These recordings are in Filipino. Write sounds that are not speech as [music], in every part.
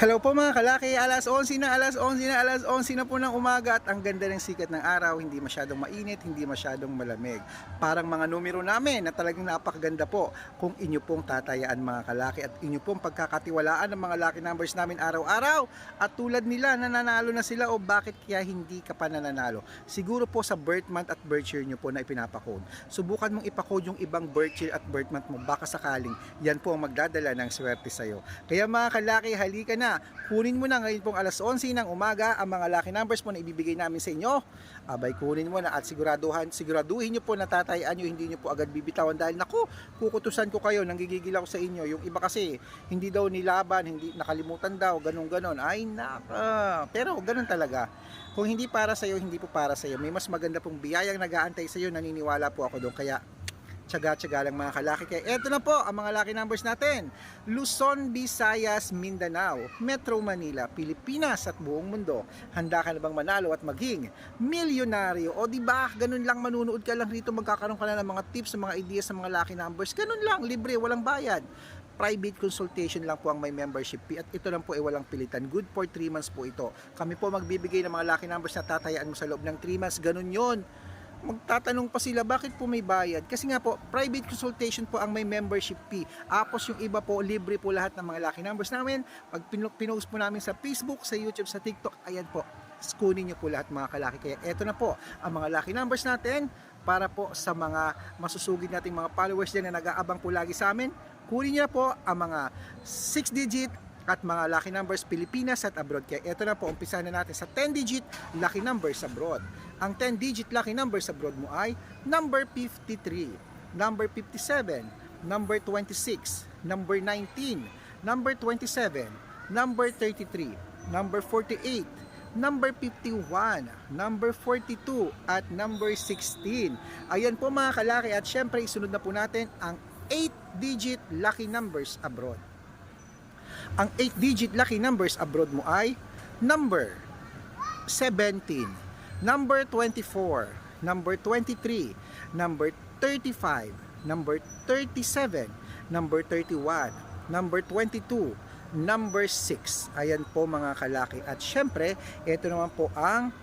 Hello po mga kalaki, alas 11 na, alas 11 na, alas 11 na po ng umaga at ang ganda ng sikat ng araw, hindi masyadong mainit, hindi masyadong malamig. Parang mga numero namin na talagang napakaganda po kung inyo pong tatayaan mga kalaki at inyo pong pagkakatiwalaan ng mga lucky numbers namin araw-araw at tulad nila nananalo na sila o bakit kaya hindi ka pa nananalo. Siguro po sa birth month at birth year nyo po na ipinapakode. Subukan mong ipakode yung ibang birth year at birth month mo baka sakaling yan po ang magdadala ng swerte sa'yo. Kaya mga kalaki, halika na. Kunin mo na ngayon pong alas 11 ng umaga ang mga lucky numbers po na ibibigay namin sa inyo. Abay, kunin mo na at siguraduhan, siguraduhin nyo po na tatayaan nyo, hindi nyo po agad bibitawan dahil naku, kukutusan ko kayo, nanggigigil ako sa inyo. Yung iba kasi, hindi daw nilaban, hindi nakalimutan daw, ganun ganon. Ay, naka. Pero ganun talaga. Kung hindi para sa'yo, hindi po para sa'yo. May mas maganda pong biyayang nag-aantay sa'yo, naniniwala po ako doon. Kaya, tsaga-tsaga lang mga kalaki. Kaya eto na po ang mga lucky numbers natin. Luzon, Visayas, Mindanao, Metro Manila, Pilipinas at buong mundo. Handa ka na bang manalo at maging milyonaryo? O di ba ganun lang manunood ka lang rito magkakaroon ka na ng mga tips, ng mga ideas sa mga lucky numbers. Ganun lang, libre, walang bayad private consultation lang po ang may membership fee at ito lang po ay walang pilitan. Good for 3 months po ito. Kami po magbibigay ng mga lucky numbers na tatayaan mo sa loob ng 3 months. Ganun yon magtatanong pa sila bakit po may bayad? Kasi nga po private consultation po ang may membership fee. Apos yung iba po libre po lahat ng mga lucky numbers namin. Pag pin- pinost po namin sa Facebook sa YouTube sa TikTok ayan po kunin nyo po lahat mga kalaki. Kaya eto na po ang mga lucky numbers natin para po sa mga masusugid nating mga followers dyan na nag-aabang po lagi sa amin. Kunin nyo na po ang mga 6 digit at mga lucky numbers Pilipinas at abroad. Kaya ito na po, umpisa na natin sa 10 digit lucky numbers abroad. Ang 10 digit lucky numbers abroad mo ay number 53, number 57, number 26, number 19, number 27, number 33, number 48, number 51, number 42, at number 16. Ayan po mga kalaki at syempre isunod na po natin ang 8 digit lucky numbers abroad. Ang 8-digit lucky numbers abroad mo ay number 17, number 24, number 23, number 35, number 37, number 31, number 22, number 6. Ayan po mga kalaki. At syempre, ito naman po ang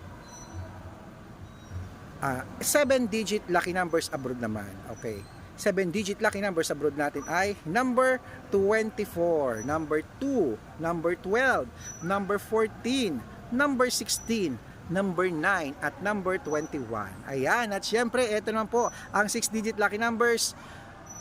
7-digit lucky numbers abroad naman. Okay. 7-digit lucky numbers abroad natin ay number 24, number 2, number 12, number 14, number 16, number 9, at number 21. Ayan, at syempre, ito naman po ang 6-digit lucky numbers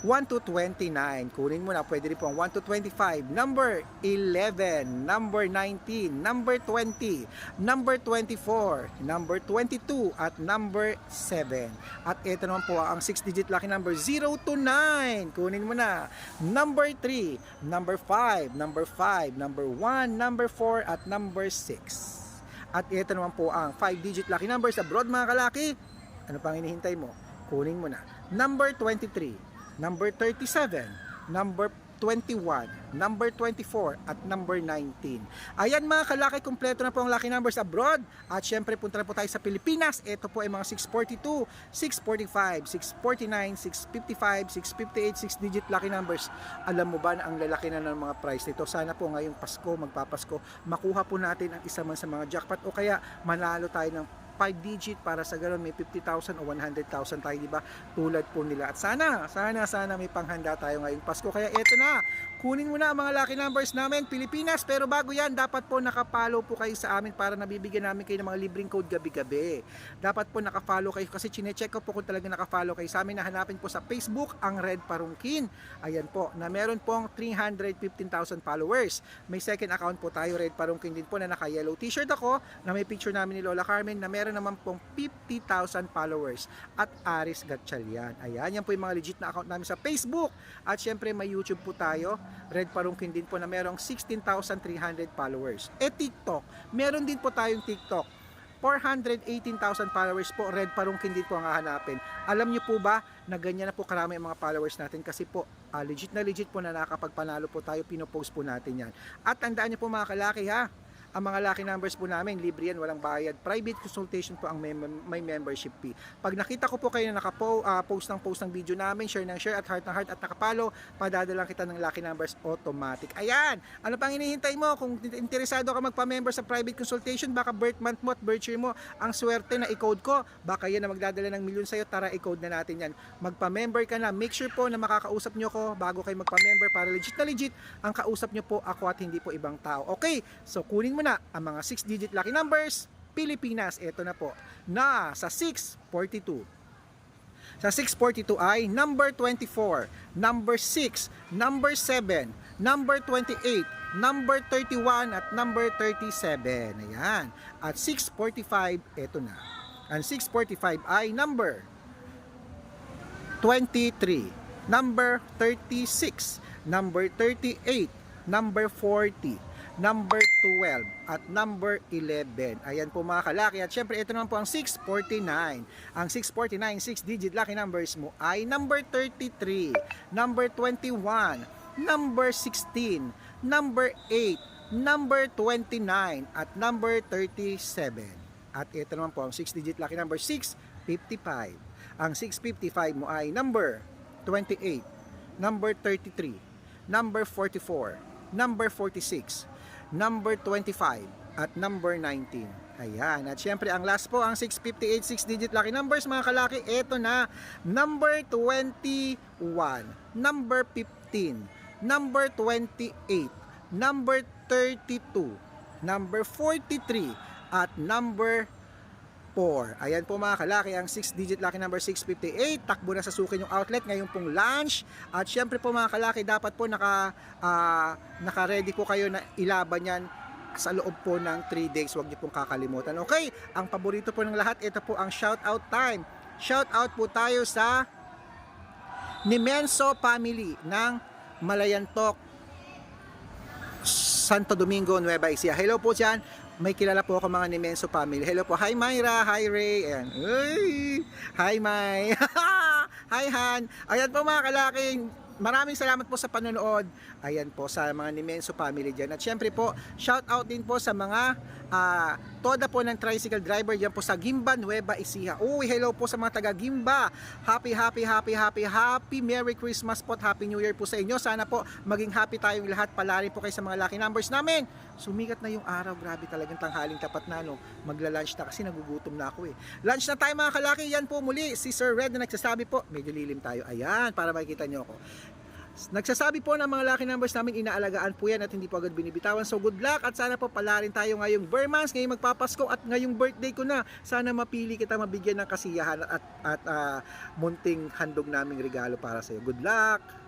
1 to 29. Kunin mo na, pwede rin po ang 1 to 25. Number 11, number 19, number 20, number 24, number 22, at number 7. At ito naman po ang 6-digit lucky number 0 to 9. Kunin mo na. Number 3, number 5, number 5, number 1, number 4, at number 6. At ito naman po ang 5-digit lucky numbers abroad mga kalaki. Ano pang hinihintay mo? Kunin mo na. Number 23, number 37, number 21, number 24, at number 19. Ayan mga kalaki, kumpleto na po ang lucky numbers abroad. At syempre, punta na po tayo sa Pilipinas. Ito po ay mga 642, 645, 649, 655, 658, 6 digit lucky numbers. Alam mo ba na ang lalaki na ng mga price nito? Sana po ngayong Pasko, magpapasko, makuha po natin ang isa man sa mga jackpot o kaya manalo tayo ng 5 digit para sa ganun may 50,000 o 100,000 tayo, di ba? Tulad po nila. At sana, sana, sana may panghanda tayo ngayong Pasko. Kaya eto na, kunin mo na ang mga lucky numbers namin, Pilipinas. Pero bago yan, dapat po nakapollow po kayo sa amin para nabibigyan namin kayo ng mga libreng code gabi-gabi. Dapat po nakafollow kayo kasi chinecheck ko po kung talaga nakafollow kayo sa amin. Nahanapin po sa Facebook ang Red Parungkin. Ayan po, na meron pong 315,000 followers. May second account po tayo, Red Parungkin din po na naka-yellow t-shirt ako na may picture namin ni Lola Carmen na meron naman pong 50,000 followers at Aris Gatchalian. Ayan, yan po yung mga legit na account namin sa Facebook. At syempre may YouTube po tayo, Red Parungkin din po na merong 16,300 followers. E TikTok, meron din po tayong TikTok. 418,000 followers po, Red Parungkin din po ang hahanapin. Alam niyo po ba na ganyan na po karami ang mga followers natin kasi po ah, legit na legit po na nakakapagpanalo po tayo, pinopost po natin yan. At tandaan niyo po mga kalaki ha, ang mga lucky numbers po namin, libre yan, walang bayad. Private consultation po ang may, may membership fee. Pag nakita ko po kayo na naka-post ng post ng video namin, share ng share at heart ng heart at nakapalo, padadalang kita ng lucky numbers automatic. Ayan! Ano pang hinihintay mo? Kung interesado ka magpa-member sa private consultation, baka birth month mo at birth year mo, ang swerte na i-code ko, baka yan na magdadala ng milyon sa'yo, tara i-code na natin yan. Magpa-member ka na, make sure po na makakausap nyo ko bago kayo magpa-member para legit na legit, ang kausap nyo po ako at hindi po ibang tao. Okay, so kunin mo na ang mga 6-digit lucky numbers, Pilipinas, eto na po, na sa 642. Sa 642 ay number 24, number 6, number 7, number 28, number 31 at number 37. Ayan. At 645, eto na. Ang 645 ay number 23, number 36, number 38, number 40, number 12, at number 11. Ayan po mga kalaki. At syempre, ito naman po ang 649. Ang 649, 6-digit lucky numbers mo ay number 33, number 21, number 16, number 8, number 29, at number 37. At ito naman po ang 6-digit lucky number 655. Ang 655 mo ay number 28, number 33, number 44, number 46, number 25, at number 19. Ayan. At syempre, ang last po, ang 658, 6-digit lucky numbers, mga kalaki, ito na, number 21, number 15, number 28, number 32, number 43, at number 4. Ayan po mga kalaki, ang 6-digit lucky number 658. Takbo na sa sukin yung outlet ngayon pong lunch. At syempre po mga kalaki, dapat po naka, ah, naka-ready po kayo na ilaban yan sa loob po ng 3 days. Huwag niyo pong kakalimutan. Okay, ang paborito po ng lahat, ito po ang shout out time. Shout out po tayo sa Nimenso family ng Malayantok Santo Domingo, Nueva Ecija. Hello po dyan. May kilala po ako mga Nimenso family. Hello po. Hi Myra. Hi Ray. Ayan. Uy! Hi May. [laughs] Hi Han. Ayan po mga kalaking. Maraming salamat po sa panonood. Ayan po sa mga Nimenso family dyan. At syempre po, shout out din po sa mga ah, toda po ng tricycle driver dyan po sa Gimba, Nueva Ecija. Uy, hello po sa mga taga Gimba. Happy, happy, happy, happy, happy Merry Christmas po at Happy New Year po sa inyo. Sana po maging happy tayong lahat. Palari po kayo sa mga lucky numbers namin. Sumikat na yung araw. Grabe talagang tanghaling tapat na. No? Magla-lunch na kasi nagugutom na ako eh. Lunch na tayo mga kalaki. Yan po muli. Si Sir Red na nagsasabi po. Medyo lilim tayo. Ayan, para makikita nyo ako. Nagsasabi po ng mga lucky numbers namin, inaalagaan po yan at hindi po agad binibitawan. So good luck at sana po palarin tayo ngayong Burmans, ngayong magpapasko at ngayong birthday ko na. Sana mapili kita mabigyan ng kasiyahan at, at ah, munting handog naming regalo para sa iyo. Good luck!